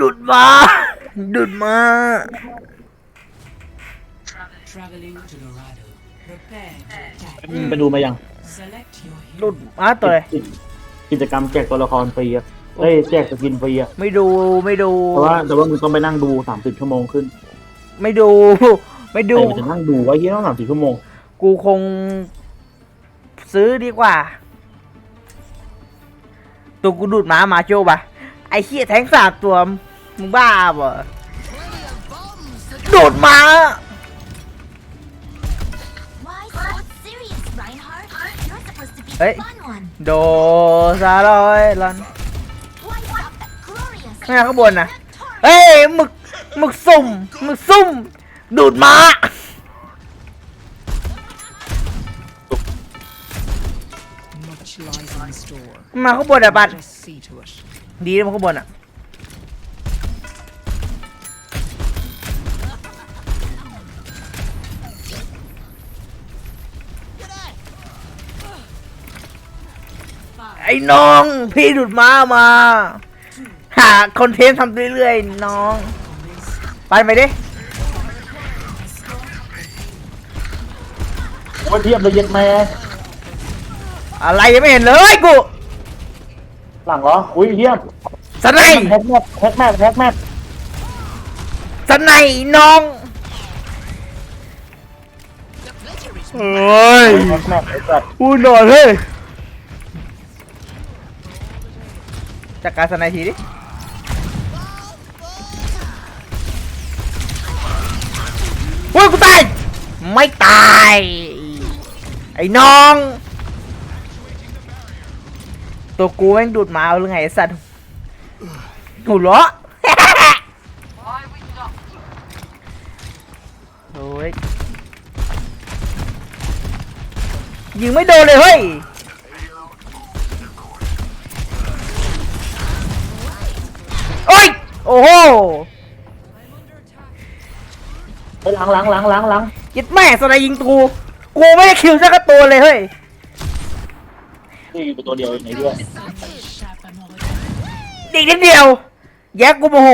ดุดมา ดุดมา Traveling to Dorado. Prepare to attack. มึงไปดูมายัง Select your ดุด hero. มาตัวเลยกิจกิจกรรมแจกตัวละครฟรีอะเอ้ยแจกสกินฟรีอะไม่ดูไม่ดู แต่ว่าแต่ว่ามึงต้องไปนั่งดูสามสิบชั่วโมงขึ้นไม่ดู ไม่ดูแต่มันจะนั่งดูไว้ที่ต้องสามสิบชั่วโมงกูคง ซื้อดีกว่า ตัวกูดูดหมามาโจปะ ไอ้เหี้ยแทงสามตัว มึงบ้าบ่โดดมา เฮ้ย โดซาลอยลันข้าข้างบนนะเฮ้ยหมึกหมึกซุ่มหมึกซุ่ม ดูดมามาข้างบนอะบัต Just see to it. ดีนะมันข้างบนอะไอ้น้อง พี่ดูดม้ามา หาคอนเทนต์ทำเรื่อยๆ น้อง ไปไปดิว่าเทียบเลยเย็ดแม่อะไรยังไม่เห็นเลยกู หลังเหรอ อุ้ยเทียบสไนยแฮกแมปแฮกแมปแฮกแมปสไนยน้องเฮ้ยแฮกแมปไอ้สัตว์พูดหน่อยเฮ้ยจัดการสไนยทีดิโอ้ยกูตาย ไม่ตาย ไอ้น้อง ตัวกูแม่งดูดหมาเอาหรือไงไอ้สัตว์หูเหรอโอ้ยยิงไม่โดนเลยเฮ้ย โอ้ย โอ้โหไปหลังหลังหลังหลังหลัง ยิดแม่สไนยิงกูกูไม่ได้คิวสักตัวเลยเฮ้ย นี่เป็นตัวเดียวเองไอ้ด้วยอีกนิดเดียว แยกกูโมโห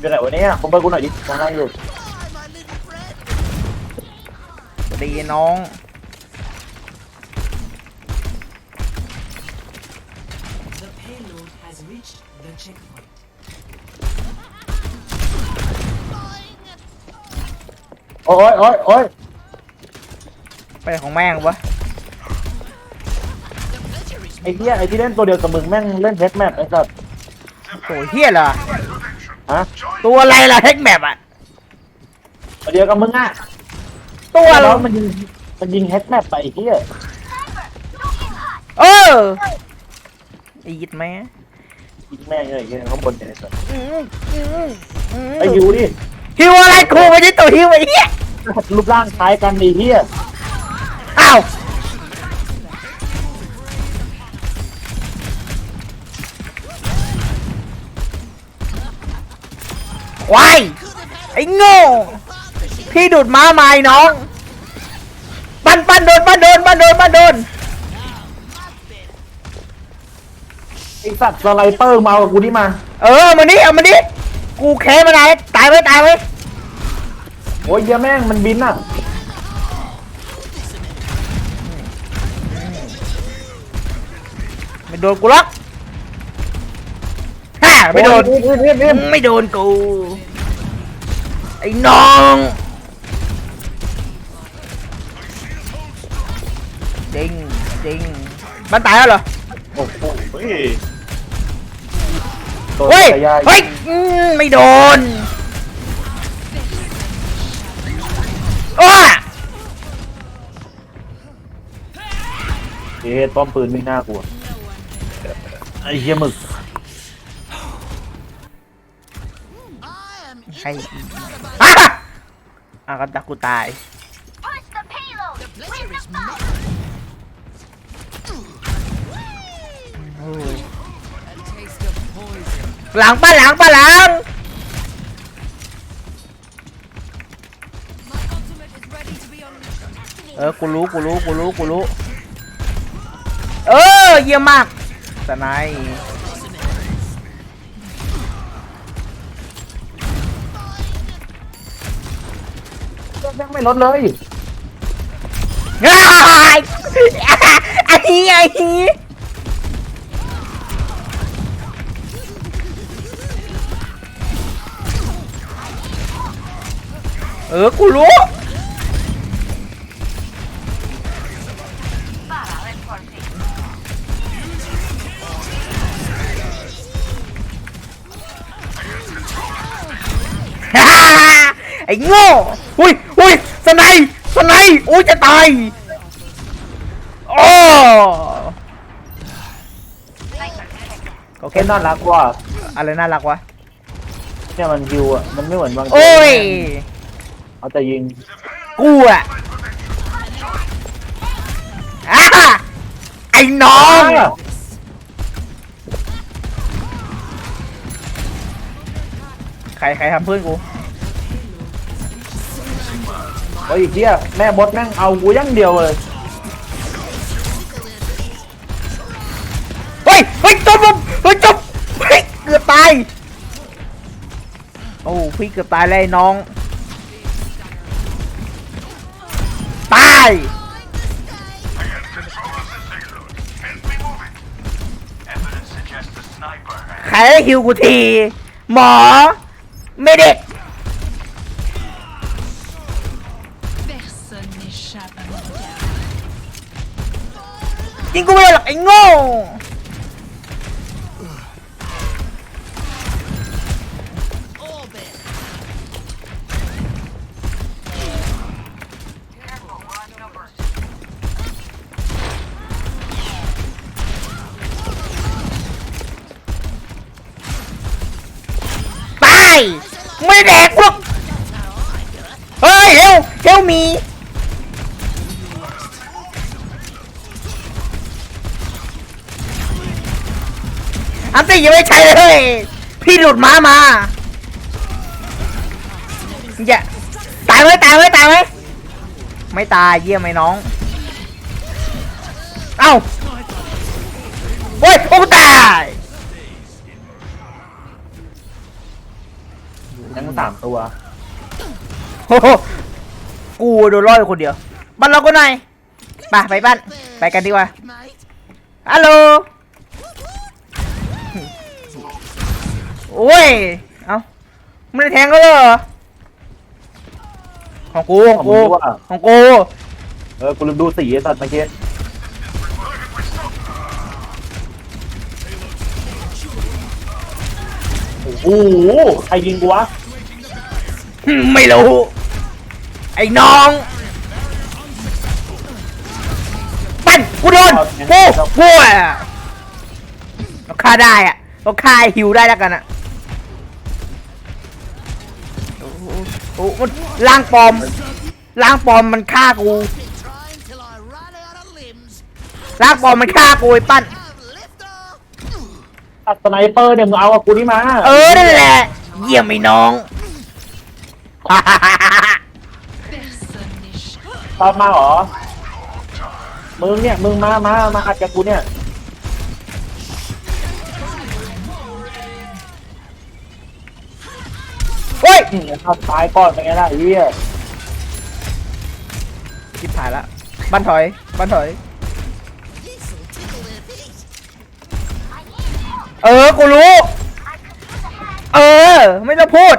อยู่ไหนวะเนี่ยผมไปกูหน่อยดิมองนั่งอยู่ดีน้อง The payload has reached the checkpoint. โอ้ยโอ้ยโอ้ย ไปของแม่งวะไอ้เหี้ยไอ้ที่เล่นตัวเดียวกับมึงแม่งเล่นแฮกแมปไอ้สัตว์โหเฮียเหรอฮะตัวอะไรล่ะเฮกแมปอะตัวเดียวกับมึงอะตัวอะไรแล้วมันยิงมันยิงแฮกแมปไปไอ้เหี้ยเออไอ้ยิดแม่ยิงแม่งเลยไอ้เหี้ยข้างบนเนี่ยไอ้สัตว์อื้ออื้ออื้อไอ้ยูดิฮิวอะไรกูไม่ใช่ตัวฮิวไอ้เหี้ยรูปร่างคล้ายกันไอ้เหี้ย อ้าวควาย ไอ้โง่ พี่ดูดม้าไม้น้อง ปันปันโดนปันโดนปันโดนปันโดน ไอ้สัตว์สไลเปอร์มาเอากับกูนี่มา เออมานี่เอามานี่กูแค้นมานานแล้วตายไว้ตายไว้โอ้ยเหี้ยแม่งมันบินอะ ไม่โดนกูหรอกฮ่าไม่โดนโอ้ยรีบรีบรีบไม่โดนกู ไอ้น้องจริงจริงมันตายแล้วเหรอ โอ้โหเฮ้ยโดนเฮ้ยกระยาเฮ้ยอืมไม่โดนอ้าเอ๊ะป้อมปืนไม่น่ากลัว ไอ้เหี้ยหมึกใครอะอะก็ตักกูตาย Push the payload! Where's the fun? หลังป้าหลังป้าหลัง เออ กูรู้ กูรู้ กูรู้ กูรู้ เออ เยี่ยมมาก สไนแม่งไม่ลดเลยง่ายไอ้ฮีไอ้ฮีเออ กูรู้ โง่อุ้ยอุ้ยสไนด์สไนด์อุ้ยจะตายโอ้โอเคแค่น่ารักว่ะอะไรน่ารักวะเนี่ยมันฮิวอะมันไม่เหมือนบางโอ้ยเอาแต่ยิงกูอะอะไอ้น้องใครใครทำเพื่อนกู เฮ้ยเฮียแม่บดแม่งเอากูอยังเดียวเลยเฮ้ยเฮ้ยจบผมเฮ้ยจบเฮ้ยเกือบตายโอ้พี่เกือบตายเลยน้องตายใครห้ฮิวกูทีหมอไม่เด็ก ยิงกูไม่ได้หรอกไอ้โตี้ยังไม่ใช่เลย พี่หลุดม้ามาอย่าตายไหมตายไหมตายไหมไม่ตายเยี่ยมไหมน้อง เอ้าโอ้ยโอ้ตายทั้งสามตัวโอ้โหกูโดนล่ออยู่คนเดียวบ้านเราก็หน่อยไปไปบ้าน ไปกันดีกว่าฮัลโหล โอ้ย เอ้าไม่ได้แทงก็เลยเหรอ ของกู ของกูผมรู้ว่าของกู เออ กูลืมดูสีไอ้สัตว์เมื่อกี้โอ้โห ใครยิงกูวะ ไม่รู้ ไอ้น้องปั้นกูโดนกูกูอะเราฆ่าได้อะเราฆ่าไอ้หิวได้แล้วกันอะ โอ้โหมันล่างปลอมล่างปลอมมันฆ่ากูล่างปลอมมันฆ่ากูไอ้ปั้นตัดสไนเปอร์เนี่ยมึงเอากับกูนี่มาเออนั่นแหละ เยี่ยมไอ้น้อง Personne n'échappe. ตามมาเหรอมึงเนี่ยมึงมามามาอัดกับกูเนี่ย เฮ้ยอืมเอาตายก่อนเป็นไงล่ะไอ้เหี้ยชิบหายละบ้านถอยบ้านถอย เออ กูรู้ เออ ไม่ต้องพูด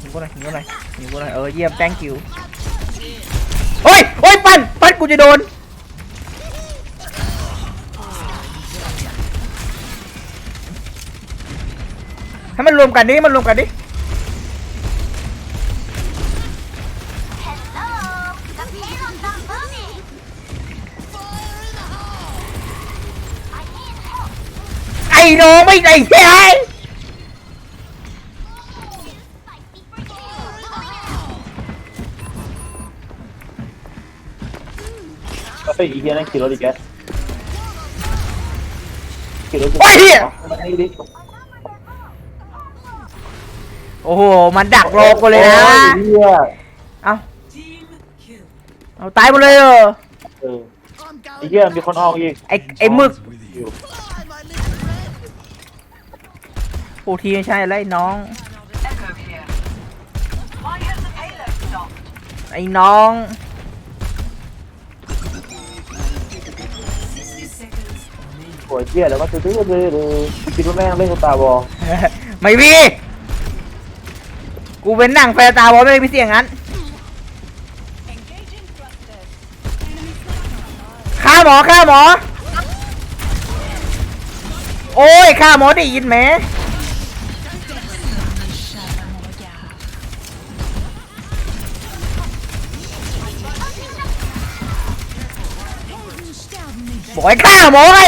หิวกูหน่อยหิวกูหน่อยหิวกูหน่อยเออ เยี่ยม thank you โอ้ยโอ้ย ปั้นปั้นกูจะโดน ให้มันรวมกันดิให้มันรวมกันดิ Hello, the payload's not moving. I need help. ไอ้น้องไม่ไอ้เฮ้ยก็ไปอีเหี้ยนั่นขี่รถอีกแกขี่รถโอ้ยเหี้ยมานี่ดิโอ้โห มันดักรอกูเลยนะ โอ้เหี้ยเอา Team kill. เอาตายหมดเลยเหรอเออไอ้เหี้ยมีคนออกอีกไอ้ไอ้หมึกอยู่กูทีไม่ใช่แล้วไอ้น้อง ไอ้น้อง60 seconds remaining. โอ้ยเจี๊ยแล้วก็ตื้อตื้อตื้อตื้อคิดว่าแม่งเล่นสตาร์วอลไม่มี กูเป็นหนังแฟตาบอลไม่มีเสียงงั้นฆ่าหมอฆ่าหมอ โอ้ยฆ่าหมอได้ยินไหมบอกให้ฆ่าหมอไง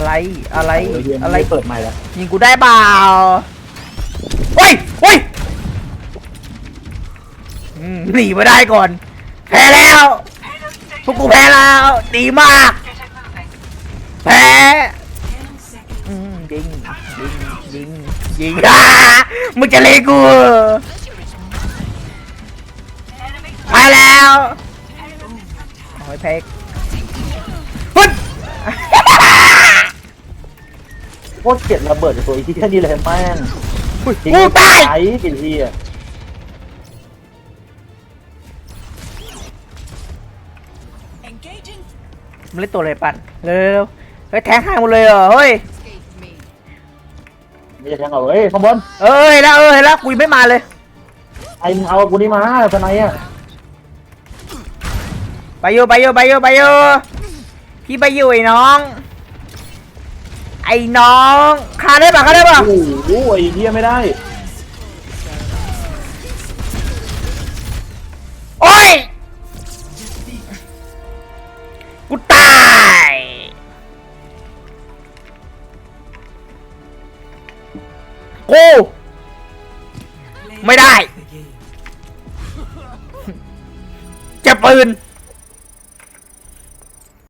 อะไรอะไรโอ้ยเหี้ยอะไรไม่เปิดใหม่แล้วยิงกูได้เปล่าเฮ้ยเฮ้ยอืมหนีมาได้ก่อน แพ้แล้วพวกกูแพ้แล้วดีมาก แพ้10 seconds. อืมยิงยิงยิงยิงอ่ามึงจะเลกูไปแล้วโอ้ยเพ โคตรเกลียดระเบิดจากตัวไอ้ที่แค่นี้เลยแม่งกูตายไอ้กินที่อะมึงเล่นตัวอะไรปั่นเร็วๆเฮ้ยแทงห่างหมดเลยเหรอเฮ้ยไม่ใช่แทงเอาเอ้ยข้างบนเอ้ยแล้วเอ้ยแล้วกูยังไม่มาเลยไอ้มึงเอากูนี่มาสไนอะไปอยู่ไปอยู่ไปอยู่ไปอยู่พี่ไปอยู่ไอ้น้อง ไอ้น้องฆ่าได้ปะฆ่าได้ปะโอ้โหไอ้เหี้ยไม่ได้